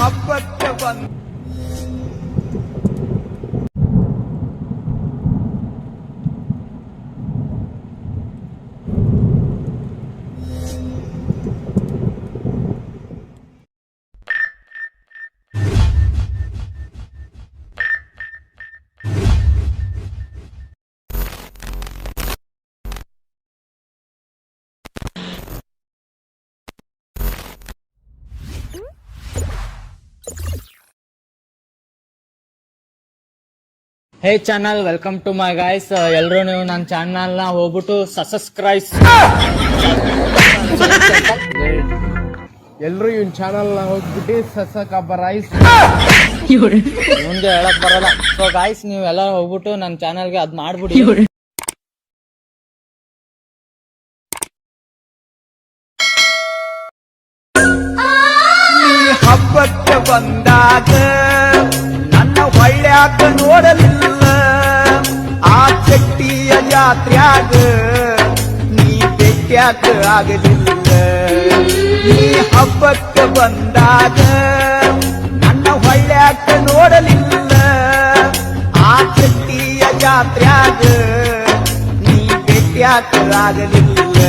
ಹಬ್ಬಕ್ಕೆ ಬಂದ hey channel welcome to my guys ಎಲ್ಲರೂ ನೀವು ನನ್ನ ಚಾನಲ್ನ ಹೋಗ್ಬಿಟ್ಟು ಸಬ್ಸ್ಕ್ರೈಬ್ ಎಲ್ರು ಇವ್ನ ಚಾನಲ್ನ ಹೋಗ್ಬಿಟ್ಟು ಸಸಕ ರೈಸ್ ಮುಂದೆ ಹೇಳಕ್ ಬರಲ್ಲ. ಸೊ ಗಾಯ್ಸ್ ನೀವು ಎಲ್ಲ ಹೋಗ್ಬಿಟ್ಟು ನನ್ನ ಚಾನಲ್ಗೆ ಅದ್ ಮಾಡ್ಬಿಡಿ. ಹಬ್ಬಕ್ಕೆ ಬಂದಾಗ ನನ್ನ ಹೊಳ್ಳ್ಯಾಕ ನೋಡಲಿಲ್ಲ. ಚಟ್ಟಿಯ ಜಾತ್ರ್ಯಾಗ ನೀ ಭೇಟ್ಯಾಕ ಆಗಲಿಲ್ಲ. ನೀ ಹಬ್ಬಕ್ಕೆ ಬಂದಾಗ ನನ್ನ ಹೊಳ್ಳ್ಯಾಕ ನೋಡಲಿಲ್ಲ. ಆ ಚಟ್ಟಿಯ ಜಾತ್ರ್ಯಾಗ ನೀ ಭೇಟ್ಯಾಕ ಆಗಲಿಲ್ಲ.